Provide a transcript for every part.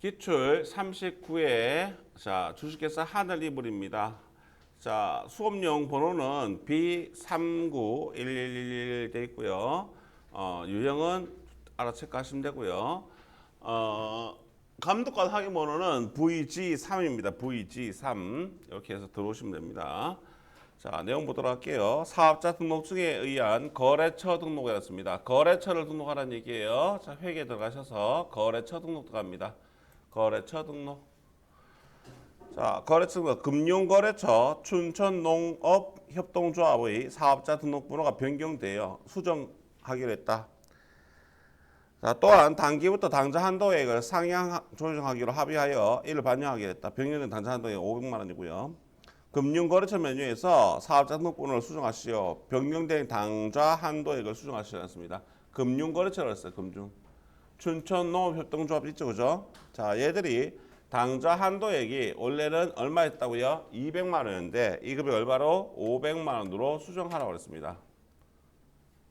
기출 39에 자 주식회사 하늘이불입니다. 자 수업용 번호는 B391111 돼 있고요. 어, 유형은 알아 체크하시면 되고요. 어, 감독관 확인 번호는 VG3입니다. VG3 이렇게 해서 들어오시면 됩니다. 자 내용 보도록 할게요. 사업자 등록증에 의한 거래처 등록이었습니다. 거래처를 등록하라는 얘기예요. 자 회계 들어가셔서 거래처 등록 들어갑니다. 거래처 등록. 자 거래처 등록 금융거래처 춘천농업협동조합의 사업자 등록번호가 변경되어 수정하기로 했다. 자, 또한 단기부터 당좌 한도액을 상향 조정하기로 합의하여 이를 반영하기로 했다. 변경된 당좌 한도액 500만 원이고요. 금융거래처 메뉴에서 사업자 등록번호를 수정하시오. 변경된 당좌 한도액을 수정하시지 않습니다. 금융거래처를 했어요. 금융. 춘천 농업협동조합 있죠, 그죠? 자, 얘들이 당좌 한도액이 원래는 얼마였다고요? 200만 원인데 이 금액 얼마로 500만 원으로 수정하라고 그랬습니다.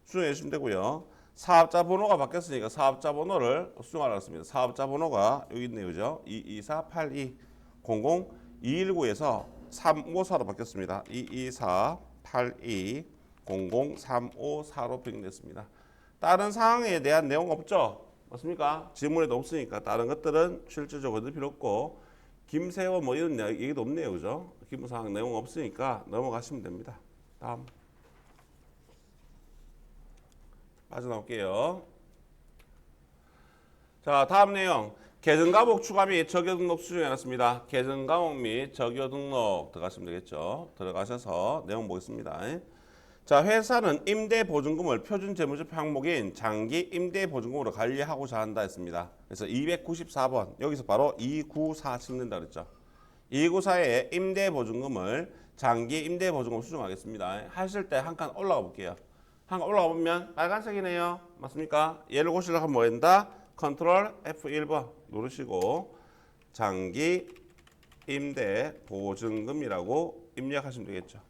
수정해 주시면 되고요. 사업자 번호가 바뀌었으니까 사업자 번호를 수정하라고 했습니다. 사업자 번호가 여기 있네요. 그죠? 22482 00219에서 354로 바뀌었습니다. 22482 00354로 변경됐습니다. 다른 사항에 대한 내용 없죠? 맞습니까? 지문에도 없으니까 다른 것들은 실질적으로 필요 없고 김세호 뭐 이런 얘기도 없네요. 그죠? 기본 사항 내용 없으니까 넘어가시면 됩니다. 다음. 빠져나올게요. 자, 다음 내용. 계정 과목 추가 및 적용 등록 수정해 놨습니다. 계정 과목 및 적용 등록 들어가시면 되겠죠. 들어가셔서 내용 보겠습니다. 자, 회사는 임대 보증금을 표준 재무제표 항목인 장기 임대 보증금으로 관리하고자 한다 했습니다. 그래서 294번 여기서 바로 294 찍는다 그랬죠. 294에 임대 보증금을 장기 임대 보증금 수정하겠습니다. 하실 때 한 칸 올라가 볼게요. 한 칸 올라가 보면 빨간색이네요. 맞습니까? 얘를 고치려고 하면 뭐 한다? 컨트롤 F1번 누르시고 장기 임대 보증금이라고 입력하시면 되겠죠.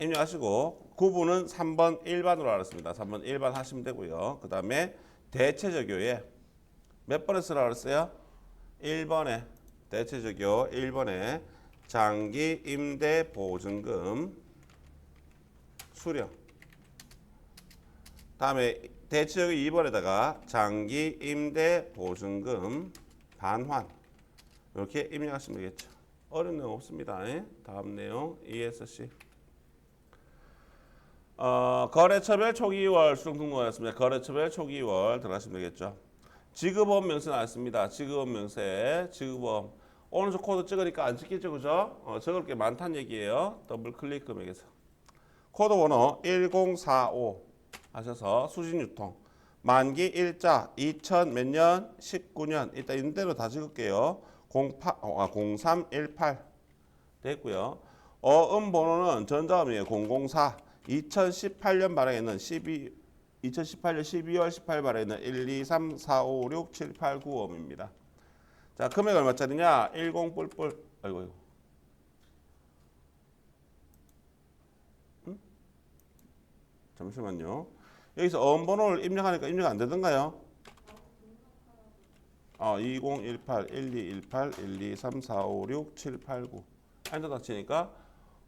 입력하시고 구분은 3번 일반으로 알았습니다. 3번 일반 하시면 되고요. 그 다음에 대체적 요에 몇 번에 쓰라고 그랬어요? 1번에 대체적 요 1번에 장기 임대 보증금 수령 다음에 대체적요 2번에다가 장기 임대 보증금 반환 이렇게 입력하시면 되겠죠. 어려운 내용 없습니다. 다음 내용 ESC 어, 거래처별 초기월 수정 등록하였습니다. 거래처별 초기월 들어가시면 되겠죠. 지급원 명세 나왔습니다. 지급원 명세, 지급원. 오른쪽 코드 찍으니까 안 찍겠죠, 그죠? 어, 적을 게 많다는 얘기예요. 더블 클릭 금액에서. 코드 번호 1045 하셔서 수신 유통. 만기 일자 2000 몇 년? 19년. 이따 이대로 다 찍을게요. 08, 아, 0318 됐고요. 어음 번호는 전자음이에요. 004. 2018년 발행에는 12 2018년 12월 18일 발행에는 1, 2, 3, 4, 5, 6, 7, 8, 9엄입니다. 자, 금액 얼마짜리냐? 10 뿔뿔. 아이고 아이고. 응? 잠시만요. 여기서 어음 번호를 입력하니까 입력 안 되던가요? 어, 2018, 1218, 12, 3, 4, 5, 6, 7, 8, 9. 엔터 닫히니까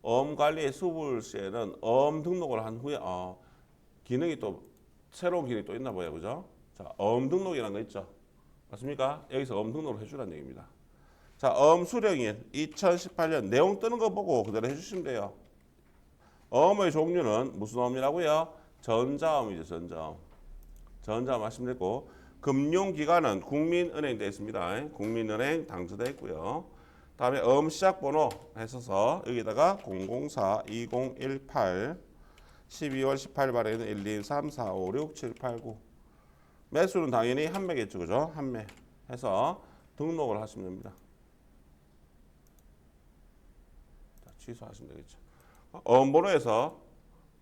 어음 관리의 수불 시에는 어음 등록을 한 후에 어, 기능이 또 새로운 기능이 또 있나 봐요, 그죠? 자, 어음 등록이라는 거 있죠, 맞습니까? 여기서 어음 등록을 해주라는 얘기입니다. 자, 어음 수령일 2018년 내용 뜨는 거 보고 그대로 해주시면 돼요. 어음의 종류는 무슨 어음이라고요? 전자어음이죠, 전자어음. 전자어음 하시면 되고 금융기관은 국민은행 되어 있습니다. 국민은행 당주되어 있고요. 다음에 음 시작 번호 해서서 여기다가 004 2018 12월 18일 발에는 1, 2, 3, 4, 5, 6, 7, 8, 9 매수는 당연히 한 매겠죠. 그죠? 한 매. 해서 등록을 하시면 됩니다. 자, 취소하시면 되겠죠. 음 번호에서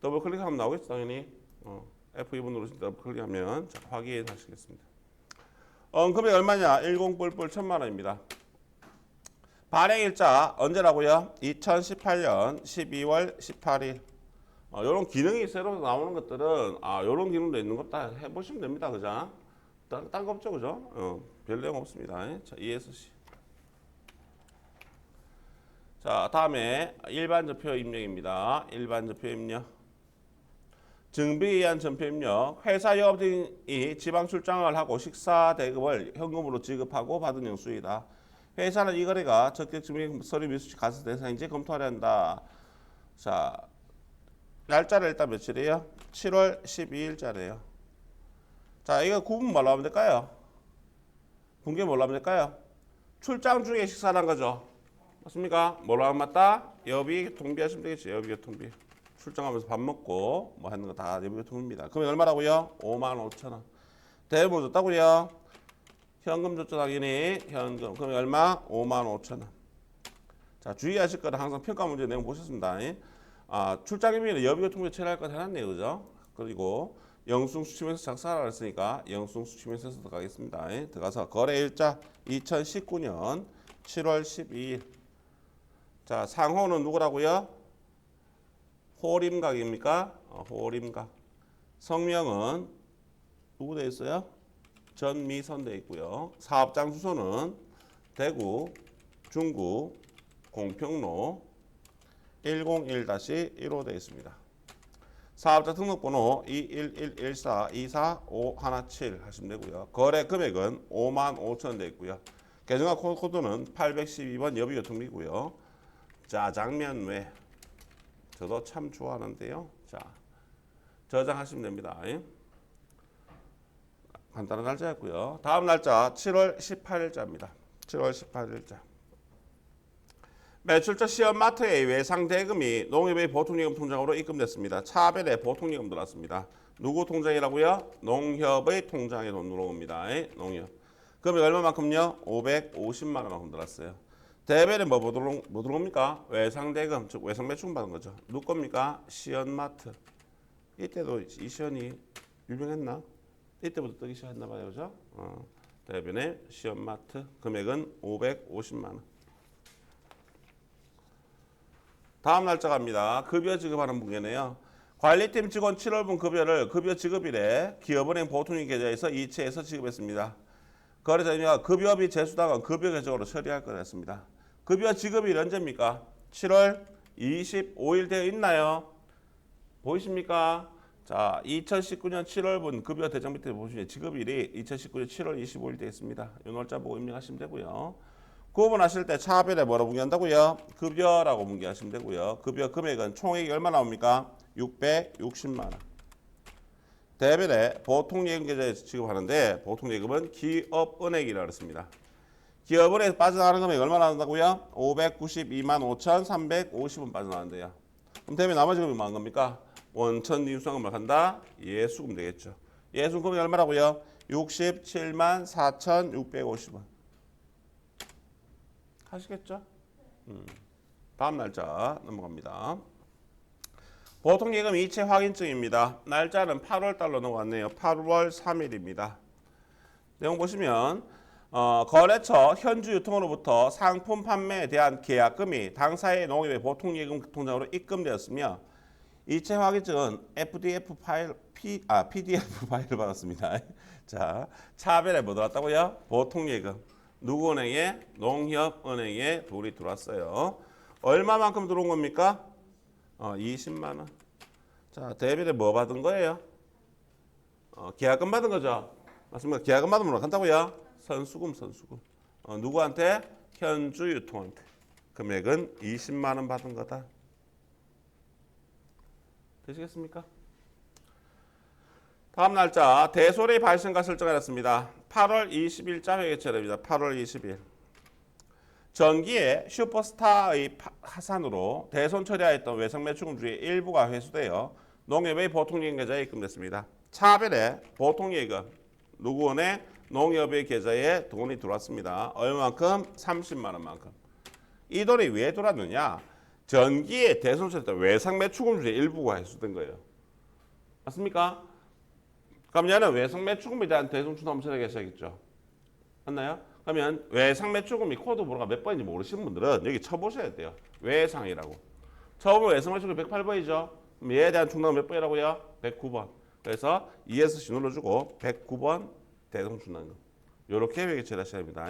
더블 클릭하면 나오겠죠. 당연히. 어, F2번 누르시면 더블 클릭하면 자, 확인하시겠습니다. 음 금액 얼마냐? 10 뿔뿔 천만 원입니다. 발행일자 언제라고요? 2018년 12월 18일. 어, 이런 기능이 새로 나오는 것들은 아, 이런 기능도 있는 것 다 해보시면 됩니다, 그죠? 딴거 없죠, 그죠? 어, 별 내용 없습니다. 자, ESC. 자, 다음에 일반 전표 입력입니다. 일반 전표 입력. 증비에 의한 전표 입력. 회사 영업등이 지방 출장을 하고 식사 대금을 현금으로 지급하고 받은 영수이다. 회사는 이 거래가 적격 증빙 서류 미수치 가서 대상인지 검토하려 한다. 자, 날짜를 일단 며칠이에요? 7월 12일자래요. 자, 이거 구분 뭘로 하면 될까요? 분계 뭘로 하면 될까요? 출장 중에 식사란 거죠. 맞습니까? 뭘로 하면 맞다? 여비 통비 하시면 되겠지. 여비 통비. 출장하면서 밥 먹고 뭐 하는 거 다 여비 통비입니다. 그러면 얼마라고요? 5만 5천 원. 대부 줬다고요? 현금 줬죠 당연히 현금. 그러면 얼마? 5만 5천 원. 자 주의하실 거는 항상 평가 문제 내용 보셨습니다. 아 출장이면 여비가 통비 처리할 거 해놨네요, 그죠? 그리고 영수증 수취면서 작성하라 했으니까 영수증 수취면서 들어가겠습니다. 들어가서 거래 일자 2019년 7월 12일. 자 상호는 누구라고요? 호림각입니까? 어, 호림각. 성명은 누구 돼 있어요? 전미선 돼 있고요. 사업장 주소는 대구, 중구, 공평로 101-15 되어 있습니다. 사업자 등록번호 21114245117 하시면 되고요. 거래 금액은 5만 5천 원 되어 있고요. 계정화 코드는 812번 여비교통비고요. 짜장면 외 저도 참 좋아하는데요. 자 저장하시면 됩니다. 간단한 날짜였고요. 다음 날짜 7월 18일자입니다. 7월 18일자. 매출처 시험마트의 외상 대금이 농협의 보통예금 통장으로 입금됐습니다. 차별의 보통예금 들어왔습니다. 누구 통장이라고요? 농협의 통장에 돈 들어옵니다. 농협. 금액 얼마만큼요? 550만 원만큼 들어왔어요. 대별에 뭐, 뭐, 들어, 뭐 들어옵니까? 외상 대금, 즉 외상 매출 받은 거죠. 누구 겁니까? 시연마트. 이때도 이 시연이 유명했나? 이때부터 뜨기 시작했나 봐요, 그죠? 어, 대변의 시연마트 금액은 550만 원. 다음 날짜 갑니다. 급여 지급하는 분께네요. 관리팀 직원 7월분 급여를 급여 지급일에 기업은행 보통인 계좌에서 이체해서 지급했습니다. 거래자님과 급여비 재수당은 급여 계정으로 처리할 것 같습니다. 급여 지급일 언제입니까? 7월 25일 되어 있나요? 보이십니까? 자, 2019년 7월분 급여 대장 밑에 보시면 지급일이 2019년 7월 25일 되어 있습니다. 이 날짜 보고 입력하시면 되고요. 구분하실 때 차별에 뭐라고 문의한다고요? 급여라고 문의하시면 되고요. 급여 금액은 총액이 얼마 나옵니까? 660만 원. 대별에 보통 예금 계좌에 지급하는데 보통 예금은 기업은행이라고 했습니다. 기업은행에서 빠져나가는 금액이 얼마 나온다고요? 592만 5,350원 빠져나간대요. 그럼 대면 나머지 금액이 뭐한 겁니까? 원천 인수한금을 한다? 예수금 되겠죠. 예수금 금액이 얼마라고요? 67만 4,650원. 하시겠죠? 음. 다음 날짜 넘어갑니다. 보통 예금 이체 확인증입니다. 날짜는 8월 달로 넘어갔네요. 8월 3일입니다. 내용 보시면 어, 거래처 현주 유통으로부터 상품 판매에 대한 계약금이 당사의 농협의 보통 예금 통장으로 입금되었으며 이체 확인증은 FDF 파일 P, 아, PDF 파일을 받았습니다. 자, 차별에 뭐 들어왔다고요? 보통 예금. 누구 은행에? 농협은행에 돈이 들어왔어요. 얼마만큼 들어온 겁니까? 어, 20만 원. 자, 대비를 뭐 받은 거예요? 어, 계약금 받은 거죠. 맞습니까? 계약금 받으면 뭐 간다고요? 선수금, 선수금. 어, 누구한테? 현주 유통한테. 금액은 20만 원 받은 거다. 되시겠습니까? 다음 날짜 대소리 발생과 설정해놨습니다. 8월 20일자 회계처리입니다. 8월 20일. 전기에 슈퍼스타의 파- 하산으로 대손 처리하였던 외상 매출금 중에 일부가 회수되어 농협의 보통예금 계좌에 입금됐습니다. 차별의 보통예금 누구원의 농협의 계좌에 돈이 들어왔습니다. 얼마만큼? 30만 원만큼. 이 돈이 왜 들어왔느냐? 전기에 대손 처리했던 외상 중에 일부가 회수된 거예요. 맞습니까? 그럼 얘는 외상 매출금에 대한 대손 엄청나게 하셔야겠죠. 맞나요? 그러면 외상 매출금이 코드 번호가 몇 번인지 모르시는 분들은 여기 쳐보셔야 돼요. 외상이라고. 처음에 외상 매출금 108번이죠. 얘에 대한 충당은 몇 번이라고요? 109번. 그래서 ESC 눌러주고 109번 대손출납금. 요렇게 회계 처리하셔야 됩니다.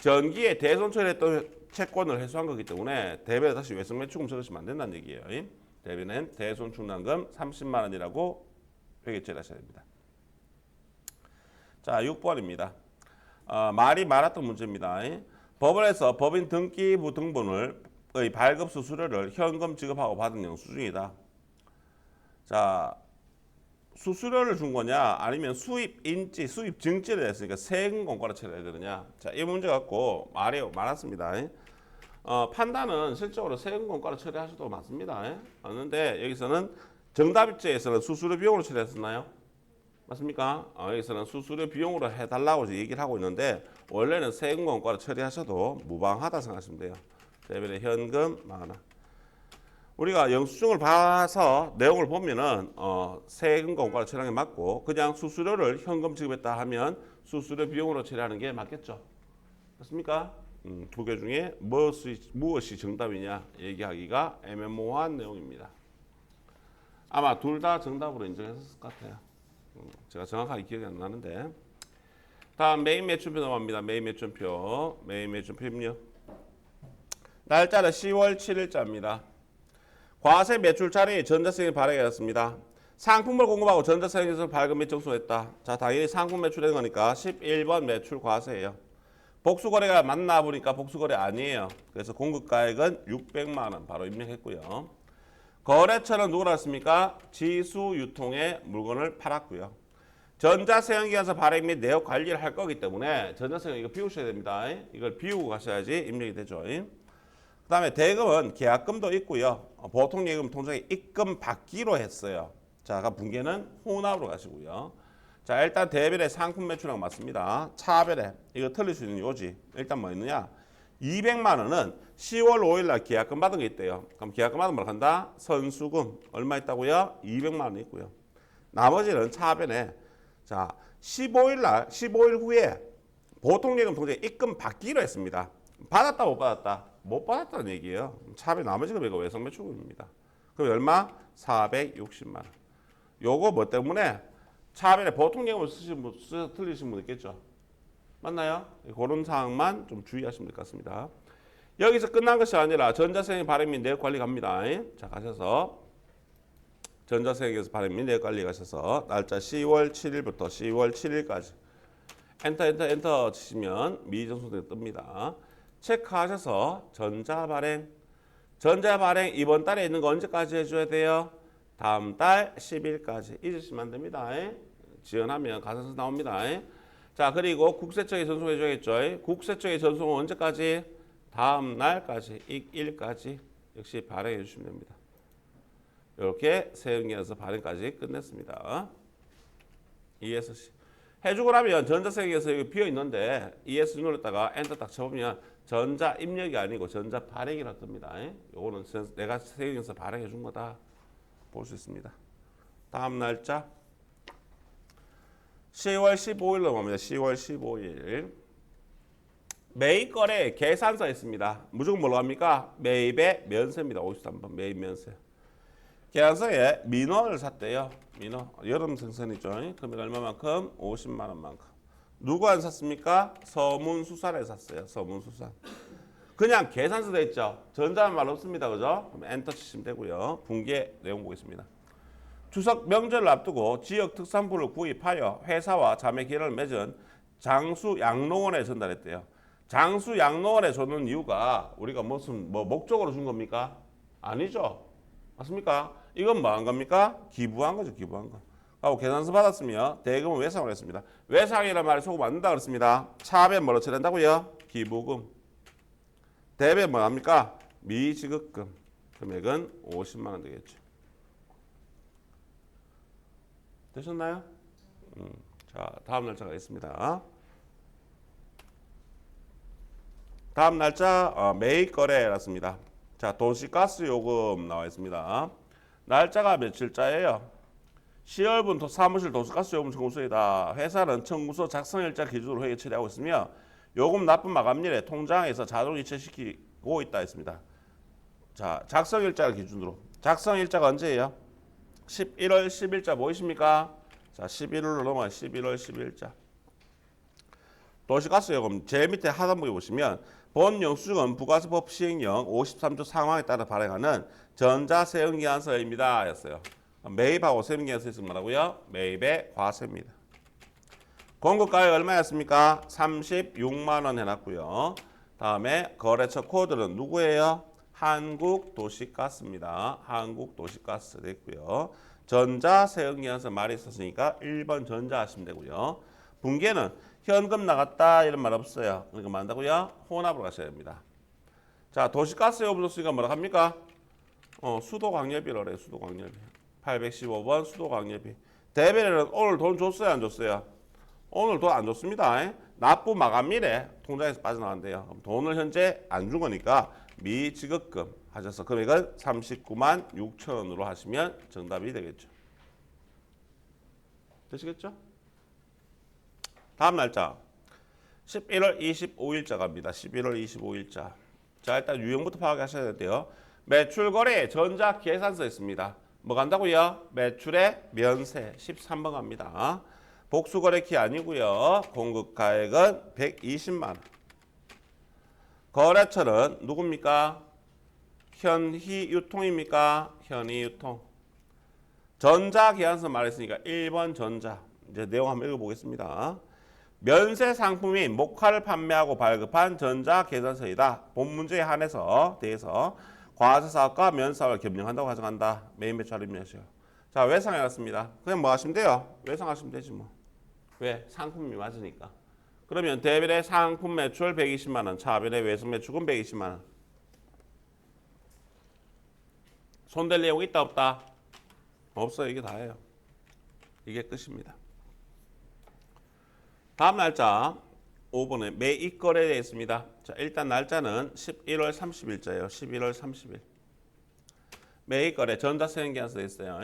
전기에 대손처리했던 채권을 회수한 거기 때문에 대비에 다시 외성매출금 적으시면 안 된다는 얘기예요. 대비는 대손출납금 30만 원이라고 회계 처리 하셔야 됩니다. 자, 6번입니다. 어, 말이 많았던 문제입니다. 법원에서 법인 등기부 등본을 의 발급 수수료를 현금 지급하고 받은 영수증이다. 자, 수수료를 준 거냐 아니면 수입 인지 수입 증지를 했으니까 세금 공과를 처리해야 되느냐. 자 이 문제 갖고 말이 많았습니다. 어, 판단은 실적으로 세금 공과를 처리하셔도 맞습니다. 맞는데 여기서는 정답일지에서는 수수료 비용으로 처리했었나요? 맞습니까? 어, 여기서는 수수료 비용으로 해달라고 얘기를 하고 있는데 원래는 세금 공과를 처리하셔도 무방하다 생각하시면 돼요. 대변에 현금 만원 우리가 영수증을 봐서 내용을 보면은 어, 세금 공과를 처리하는 게 맞고 그냥 수수료를 현금 지급했다 하면 수수료 비용으로 처리하는 게 맞겠죠. 맞습니까? 음, 두개 중에 무엇이, 무엇이 정답이냐 얘기하기가 애매모호한 내용입니다. 아마 둘 다 정답으로 인정했을 것 같아요. 음, 제가 정확하게 기억이 안 나는데 다음 메인 매출표 넘어갑니다. 메인 매출표 메인 매출표입니다. 날짜는 10월 7일자입니다. 과세 매출 차례에 전자세금이 발행되었습니다. 상품을 공급하고 전자세금에서 발급 및 정수했다. 자, 당연히 상품 매출된 거니까 11번 매출 과세예요. 복수거래가 맞나 보니까 복수거래 아니에요. 그래서 공급가액은 600만 원 바로 입력했고요. 거래처는 누구라 했습니까? 지수 유통의 물건을 팔았고요. 전자세금기관에서 발행 및 내역 관리를 할 거기 때문에 전자세금 이거 비우셔야 됩니다. 이걸 비우고 가셔야지 입력이 되죠. 그다음에 대금은 계약금도 있고요. 어, 보통 예금 통장에 입금 받기로 했어요. 자, 아까 분계는 혼합으로 가시고요. 자, 일단 대별의 상품 매출액 맞습니다. 차별에 이거 틀릴 수 있는 요지. 일단 뭐 있느냐? 200만 원은 10월 5일 날 계약금 받은 게 있대요. 그럼 계약금 받은 뭘 한다? 선수금 얼마 있다고요? 200만 원 있고요. 나머지는 차변에 자, 15일 날 15일 후에 보통 예금 통장에 입금 받기로 했습니다. 받았다 못 받았다? 못 받았다는 얘기예요. 차별 나머지 금액은 외성 매출금입니다. 그럼 얼마? 460만 원. 요거 뭐 때문에 차별에 보통 예금을 쓰신 분, 쓰, 틀리신 분 있겠죠? 맞나요? 그런 사항만 좀 주의하시면 될 것 같습니다. 여기서 끝난 것이 아니라 전자세금 발행 및 내역 관리 갑니다. 자 가셔서 전자세금에서 발행 및 내역 관리 가셔서 날짜 10월 7일부터 10월 7일까지 엔터 엔터 엔터 치시면 미정수등이 뜹니다. 체크하셔서 전자 발행 전자 발행 이번 달에 있는 거 언제까지 해줘야 돼요? 다음 달 10일까지 잊으시면 안 됩니다. 지연하면 가산서 나옵니다. 자 그리고 국세청에 전송해 줘야겠죠. 국세청에 전송은 언제까지? 다음 날까지 일까지 역시 발행해 주시면 됩니다. 이렇게 세금계에서 발행까지 끝냈습니다. ESC 해주고 나면 전자세금에서 여기 비어 있는데 ES 눌렀다가 엔터 딱 쳐보면 전자 입력이 아니고 전자 발행이라 뜹니다. 요거는 내가 세금에서 발행해 준 거다 볼 수 있습니다. 다음 날짜 10월 15일 넘어갑니다. 10월 15일 매입 거래 계산서 있습니다. 무조건 뭘로 합니까? 매입의 면세입니다. 53번 매입 면세. 계산서에 민원을 샀대요. 민원 여름 생선이죠. 금액 얼마만큼? 50만 원만큼. 누구 안 샀습니까? 서문수산에 샀어요. 서문수산. 그냥 계산서 돼 있죠. 전자는 말 없습니다. 그죠? 그럼 엔터 치시면 되고요. 분계 내용 보겠습니다. 추석 명절을 앞두고 지역 특산물을 구입하여 회사와 자매 계약을 맺은 장수 양로원에 전달했대요. 장수 양로원에 주는 이유가 우리가 무슨 뭐 목적으로 준 겁니까? 아니죠. 맞습니까? 이건 뭐 한 겁니까? 기부한 거죠. 기부한 거. 하고 계산서 받았으며 대금은 외상을 했습니다. 외상이라는 말이 안 된다 그랬습니다. 차변 뭐로 처리한다고요? 기부금. 대변 뭐 합니까? 미지급금. 금액은 50만 원 되겠죠. 되셨나요? 음, 자, 다음 날짜가 있습니다. 다음 날짜 어, 매입 거래였습니다. 자, 도시가스 요금 나와 있습니다. 날짜가 며칠자예요? 10월분 사무실 도시가스 요금 청구서이다. 회사는 청구서 작성일자 기준으로 회계 처리하고 있으며 요금 납부 마감일에 통장에서 자동 이체시키고 있다 했습니다. 자, 작성일자 기준으로. 작성일자가 언제예요? 11월 10일자 보이십니까? 자, 11월로 넘어가 11월 10일자. 도시가스 요금 제일 밑에 하단부에 보시면 본 영수증은 부가세법 시행령 53조 상황에 따라 발행하는 전자세금기한서입니다. 였어요. 매입하고 세금기한서 있으면 뭐라고요? 매입의 과세입니다. 공급가액 얼마였습니까? 36만 원 해놨고요. 다음에 거래처 코드는 누구예요? 한국도시가스입니다. 한국도시가스 됐고요. 전자세금기한서 말이 있었으니까 1번 전자 하시면 되고요. 분계는 현금 나갔다 이런 말 없어요. 그러니까 뭐 한다고요? 혼합으로 가셔야 됩니다. 자, 도시가스 요금소수가 뭐라 합니까? 어, 수도광열비로 그래요. 수도광열비. 815번 수도광열비. 대변에는 오늘 돈 줬어요, 안 줬어요? 오늘 돈 안 줬습니다. 납부 마감일에 통장에서 빠져나간대요. 돈을 현재 안 준 거니까 미지급금 하셔서 금액은 39만 6천 원으로 하시면 정답이 되겠죠. 되시겠죠? 다음 날짜 11월 25일자 갑니다. 11월 25일자. 자 일단 유형부터 파악하셔야 되는데요. 매출 거래 전자 계산서 있습니다. 뭐 간다고요? 매출의 면세 13번 갑니다. 복수 거래키 아니고요. 공급 가액은 120만 원. 거래처는 누굽니까? 현희 유통입니까? 현희 유통. 전자 계산서 말했으니까 1번 전자. 이제 내용 한번 읽어보겠습니다. 면세 상품인 목화를 판매하고 발급한 전자 계산서이다. 본 문제에 한해서 대해서 과세 사업과 면 사업을 겸용한다고 가정한다. 메인 매출 입력하세요. 자 외상 해놨습니다. 그냥 뭐 하시면 돼요? 외상하시면 되지 뭐. 왜? 상품이 맞으니까. 그러면 대별의 상품 매출 120만 원, 차별의 외상 매출은 120만 원. 손댈 내용 있다 없다? 없어요. 이게 다예요. 이게 끝입니다. 다음 날짜 5번에 매입 거래되어 있습니다. 자, 일단 날짜는 11월 30일자예요. 11월 30일. 매입 거래 전자세행기한서 있어요.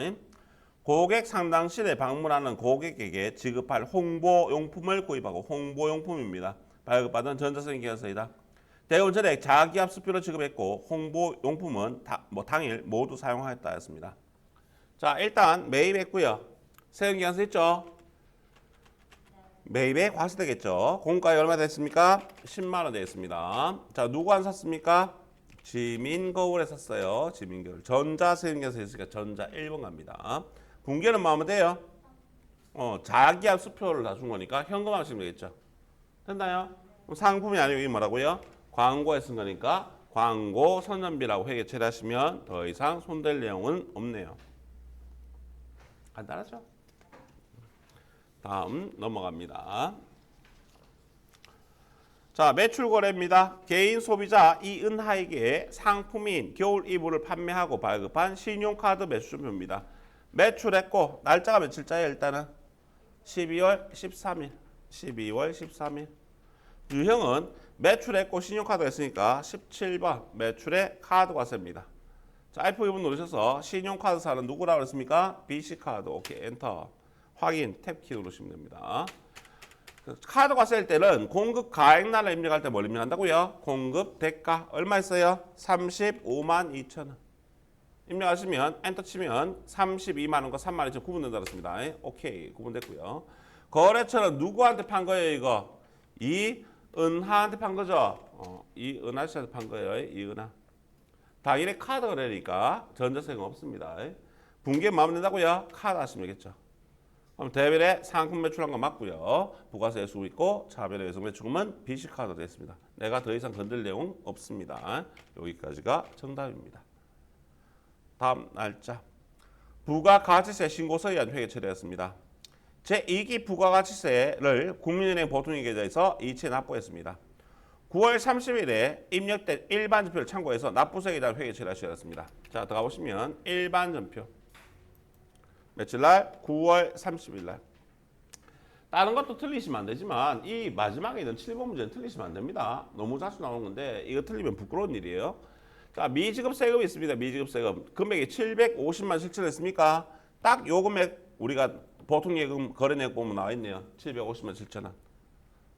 고객 상담실에 방문하는 고객에게 지급할 홍보 용품을 구입하고 홍보 용품입니다. 발급받은 전자세행기한서이다. 대운 전액 자기압 수표를 지급했고 홍보 용품은 다, 뭐 당일 모두 사용하였다 했습니다. 자, 일단 매입했고요. 세행기한서 있죠? 매입에 과세되겠죠. 공가액 얼마 됐습니까? 10만 원 되겠습니다. 자, 누구 안 샀습니까? 지민거울에 샀어요. 지민거울. 전자세금에서 있으니까 전자 1번 갑니다. 분계는 뭐 하면 돼요? 어, 자기압 수표를 다 준 거니까 현금 하시면 되겠죠. 됐나요? 상품이 아니고 이 뭐라고요? 광고에 쓴 거니까 광고 선전비라고 회계 처리하시면 더 이상 손댈 내용은 없네요. 간단하죠? 다음 넘어갑니다. 자, 매출 거래입니다. 개인 소비자 이은하에게 상품인 겨울 이불을 판매하고 발급한 신용카드 매출표입니다. 매출했고 날짜가 며칠자예요, 일단은 12월 13일. 12월 13일. 유형은 매출했고 신용카드가 있으니까 17번 매출의 카드 과세입니다. 자, F2번 누르셔서 신용카드 사는 누구라고 그랬습니까? BC카드. 오케이, 엔터. 확인 탭키 누르시면 됩니다. 그 카드 과세일 때는 공급 가액란을 입력할 때 뭘 입력한다고요? 공급 대가 얼마 있어요? 35만 2천 원. 입력하시면 엔터 치면 32만 원과 3만 2천 구분된다 그랬습니다. 오케이 구분됐고요. 거래처는 누구한테 판 거예요 이거? 이 은하한테 판 거죠? 어, 이 은하 씨한테 판 거예요. 이 은하. 당일에 카드 거래니까 전자세금 없습니다. 분계 마음 낸다고요? 카드 하시면 되겠죠. 그럼 대별의 상품 매출한 거 맞고요. 부가세 수 있고 차별의 외성 매출금은 비시카드 됐습니다. 내가 더 이상 건들 내용 없습니다. 여기까지가 정답입니다. 다음 날짜. 부가가치세 신고서에 의한 회계 처리했습니다. 제2기 부가가치세를 국민은행 보통회계자에서 이체 납부했습니다. 9월 30일에 입력된 일반 전표를 참고해서 납부세에 대한 회계 처리하셔야 했습니다. 자, 들어가 보시면 일반 전표. 며칠 날? 9월 30일 날. 다른 것도 틀리시면 안 되지만 이 마지막에 있는 7번 문제는 틀리시면 안 됩니다. 너무 자주 나오는 건데 이거 틀리면 부끄러운 일이에요. 자, 미지급 세금이 있습니다. 미지급 세금. 금액이 750만 실천했습니까? 딱 요 금액 우리가 보통 예금 거래내역 보면 나와 있네요. 750만 실천한.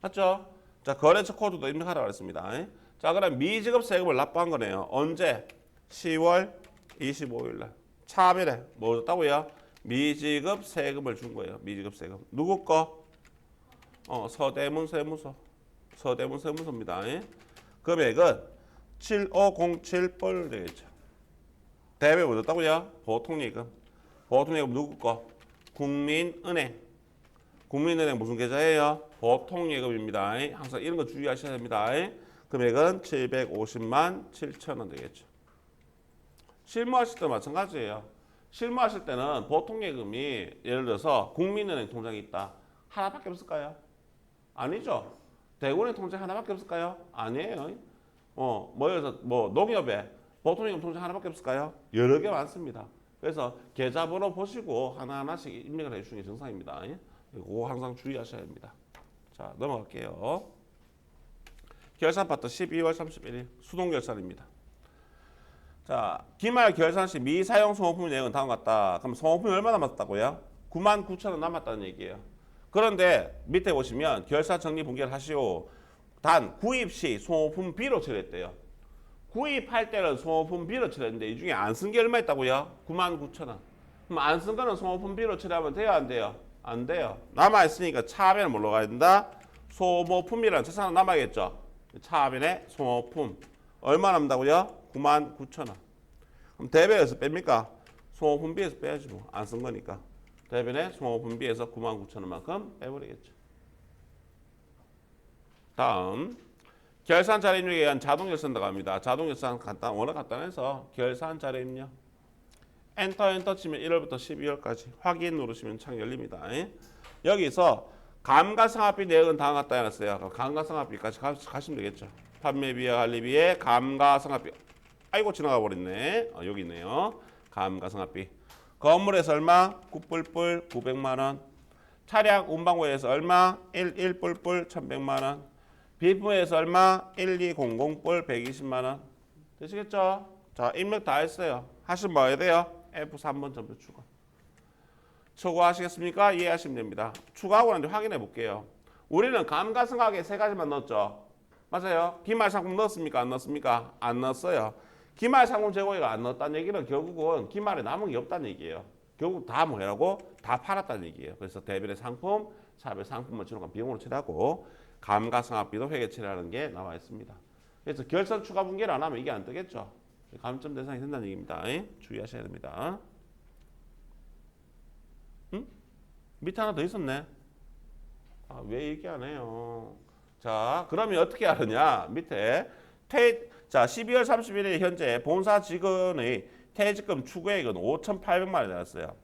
맞죠? 자, 거래처 코드도 입력하라고 했습니다. 자, 그럼 미지급 세금을 납부한 거네요. 언제? 10월 25일 날. 차별에 뭐 줬다고요? 미지급 세금을 준 거예요. 미지급 세금. 누구 거? 어, 서대문 세무서. 서대문 세무서입니다. 예? 금액은 7507불 되겠죠. 대배 뭐였다고요? 보통예금. 보통예금 누구 거? 국민은행. 국민은행 무슨 계좌예요? 보통예금입니다. 항상 이런 거 주의하셔야 됩니다. 금액은 750만 7천 원 되겠죠. 실무하실 때 마찬가지예요. 실무하실 때는 보통 예금이 예를 들어서 국민은행 통장이 있다. 하나밖에 없을까요? 아니죠. 대구은행 통장 하나밖에 없을까요? 아니에요. 어, 뭐 들어서 뭐 농협에 보통 예금 통장 하나밖에 없을까요? 여러 개 많습니다. 그래서 계좌번호 보시고 하나하나씩 입력을 해주시는 게 정상입니다. 그거 항상 주의하셔야 합니다. 자, 넘어갈게요. 결산 파트 12월 31일 수동 결산입니다. 자, 기말 결산 시 미사용 소모품 내역은 다음 같다. 그럼 소모품이 얼마 남았다고요? 9만 9천 원 남았다는 얘기예요. 그런데 밑에 보시면 결산 정리 분기를 하시오. 단 구입 시 소모품 비로 처리했대요. 구입할 때는 소모품 비로 처리했는데 이 중에 안 쓴 게 얼마 있다고요? 9만 9천 원. 그럼 안 쓴 거는 소모품 비로 처리하면 돼요, 안 돼요? 안 돼요. 남아 있으니까 차변에 뭘로 가야 된다? 소모품이라는 재산은 남아야겠죠. 차변에 소모품 얼마 남다고요? 9만 9천 원. 그럼 대변에서 뺍니까? 소모품비에서 빼야지 뭐. 안 쓴 거니까. 대변에 소모품비에서 9만 9천 원만큼 빼버리겠죠. 다음 결산 자료 입력에 의한 자동 결산 들어갑니다. 자동 결산 간단 워낙 간단해서 결산 자료 입력. 엔터 엔터 치면 1월부터 12월까지 확인 누르시면 창 열립니다. 여기서 감가상각비 내역은 다음 같다 해놨어요. 감가상각비까지 가, 가시면 되겠죠. 판매비와 관리비에 감가상각비. 아이고 지나가 버렸네. 어, 여기 있네요. 감가상각비. 건물에서 얼마? 9뿔뿔 900만 원. 차량 운방구에서 얼마? 1 1뿔뿔 1100만 원. 비품에서 얼마? 1200뿔 120만 원. 되시겠죠? 자, 입력 다 했어요. 하시면 뭐 해야 돼요? F3번 전부 추가. 초과하시겠습니까? 이해하시면 됩니다. 추가하고 난 뒤에 확인해 볼게요. 우리는 감가상각에 세 가지만 넣었죠. 맞아요. 기말 상품 넣었습니까? 안 넣었습니까? 안 넣었어요. 기말 상품 재고액을 안 넣었다는 얘기는 결국은 기말에 남은 게 없다는 얘기예요. 결국 다 뭐라고? 다 팔았다는 얘기예요. 그래서 대별의 상품, 차별 상품을 지원한 비용으로 처리하고 감가상각비도 회계 처리하는 게 나와 있습니다. 그래서 결선 추가 분기를 안 하면 이게 안 뜨겠죠. 감점 대상이 된다는 얘기입니다. 주의하셔야 됩니다. 응? 밑에 하나 더 있었네. 아, 왜 얘기 안 해요? 자, 그러면 어떻게 하느냐? 밑에 퇴, 자, 12월 31일 현재 본사 직원의 퇴직금 추구액은 5,800만 원이 나왔어요.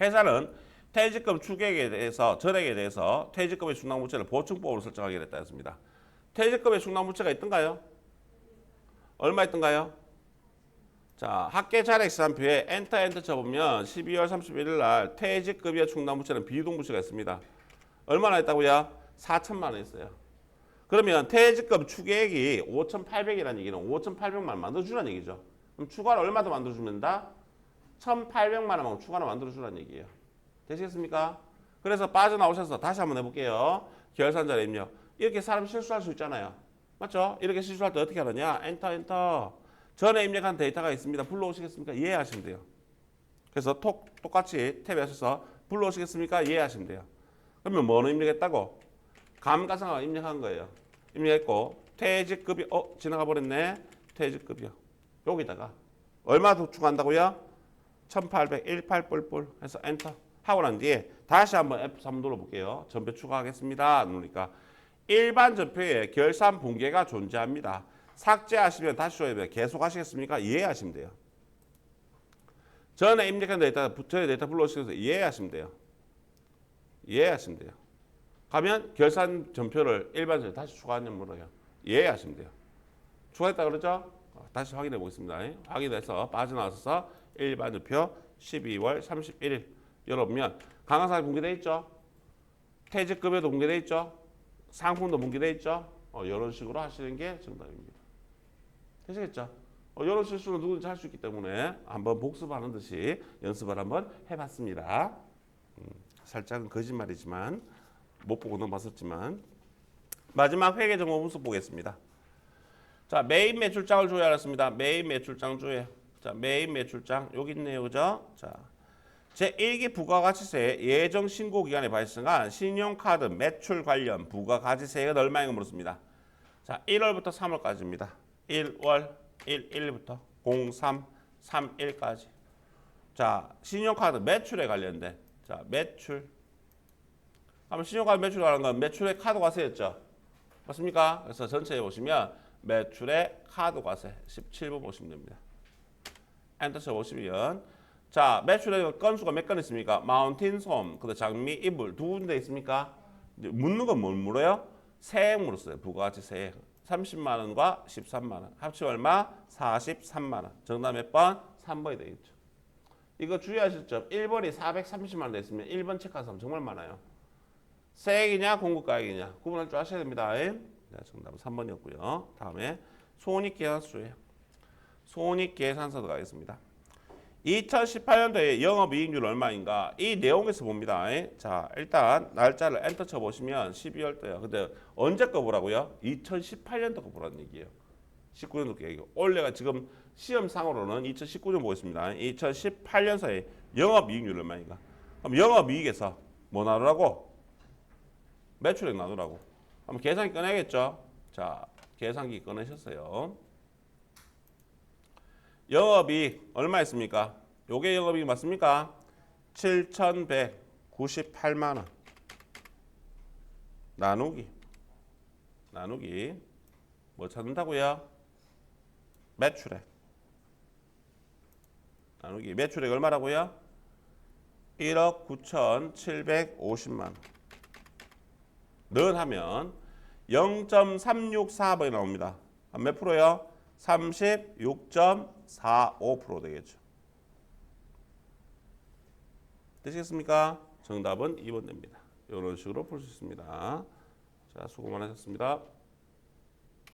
회사는 퇴직금 추구액에 대해서 전액에 대해서 퇴직금의 충당부채를 보충법으로 설정하게 됐다 했습니다. 퇴직금의 충당부채가 있던가요? 얼마 있던가요? 자, 학계 잔액 시산표에 엔터 엔터 쳐보면 12월 31일 날 퇴직급여 충당부채는 비유동부채가 있습니다. 얼마나 있다고요? 4천만 원 있어요. 그러면 퇴직금 추계액이 5,800이라는 얘기는 5,800만 원 만들어주라는 얘기죠. 그럼 추가로 얼마 더 만들어주면 된다? 1,800만 원만 추가로 만들어주라는 얘기예요. 되시겠습니까? 그래서 빠져나오셔서 다시 한번 해볼게요. 결산자료 입력. 이렇게 사람 실수할 수 있잖아요. 맞죠? 이렇게 실수할 때 어떻게 하느냐? 엔터 엔터. 전에 입력한 데이터가 있습니다. 불러오시겠습니까? 이해하시면 돼요. 그래서 톡, 똑같이 탭에 하셔서 불러오시겠습니까? 이해하시면 돼요. 그러면 뭐는 입력했다고? 감가상각 입력한 거예요. 입력했고 퇴직급여 어 지나가 버렸네. 퇴직급여 여기다가 얼마 더 추가한다고요? 1818 뿔뿔 해서 엔터 하고 난 뒤에 다시 한번 F3 눌러볼게요. 전표 추가하겠습니다. 누르니까 일반 전표에 결산 분계가 존재합니다. 삭제하시면 다시 줘야 돼요. 계속 하시겠습니까? 이해하시면 돼요. 전에 입력한 데이터, 전에 데이터 불러오셔서 이해하시면 돼요. 이해하시면 돼요. 가면 결산 전표를 일반 전표 다시 추가하는 물어요. 이해하시면 돼요. 추가했다 그러죠? 어, 다시 확인해 보겠습니다. 확인해서 빠져나와서 일반 전표 12월 31일 열어보면 강화상이 분기돼 있죠? 퇴직급여도 분기돼 있죠? 상품도 분기돼 있죠? 어, 이런 식으로 하시는 게 정답입니다. 되시겠죠? 어, 이런 실수는 누구든지 할 수 있기 때문에 한번 복습하는 듯이 연습을 한번 해봤습니다. 음, 살짝은 거짓말이지만 못 보고 넘어갔었지만 마지막 회계 정보 분석 보겠습니다. 자 메인 매출장을 조회하였습니다. 메인 매출장 조회. 자 메인 매출장 여기 있네요, 그죠? 자 제1기 부가가치세 예정 신고 기간에 발생한 신용카드 매출 관련 부가가치세액은 얼마인가 물었습니다. 자, 1월부터 3월까지입니다. 1월 1, 1부터 03, 31까지. 자, 신용카드 매출에 관련된 자, 매출. 하면 신용카드 매출 관련 건 매출의 카드 과세였죠. 맞습니까? 그래서 전체에 보시면 매출의 카드 과세 17번 보시면 됩니다. 엔터 쳐 보시면 자, 매출의 건수가 몇 건 있습니까? 마운틴 솜, 그다음 장미, 이불 두 군데 있습니까? 묻는 건 뭘 물어요? 세액 물었어요. 부가가치 세액. 30만 원과 13만 원. 합치면 얼마? 43만 원. 정답 몇 번? 3번이 되겠죠. 이거 주의하실 점. 1번이 430만 원 됐으면 1번 체크한 사람 정말 많아요. 세액이냐 공급가액이냐 구분할 줄 아셔야 됩니다. 네, 정답은 3번이었고요. 다음에 손익계산서예요. 손익계산서 들어가겠습니다. 2018년도에 영업이익률 얼마인가 이 내용에서 봅니다. 자 일단 날짜를 엔터 쳐보시면 12월도요. 근데 언제 거 보라고요? 2018년도 거 보라는 얘기예요. 19년도 거 얘기고 올해가 지금 시험상으로는 2019년 보고 있습니다. 2018년서에 영업이익률 얼마인가? 그럼 영업이익에서 뭐 나누라고? 매출액 나누라고. 한번 계산기 꺼내겠죠? 자 계산기 꺼내셨어요. 영업이익 얼마 있습니까? 요게 영업이익 맞습니까? 7,198만 원. 나누기. 나누기. 뭐 찾는다고요? 매출액. 나누기. 매출액 얼마라고요? 1억 9,750만 원. 는 하면 0.364번이 나옵니다. 몇 프로요? 36.45% 되겠죠. 되시겠습니까? 정답은 2번 됩니다. 이런 식으로 풀 수 있습니다. 자, 수고 많으셨습니다.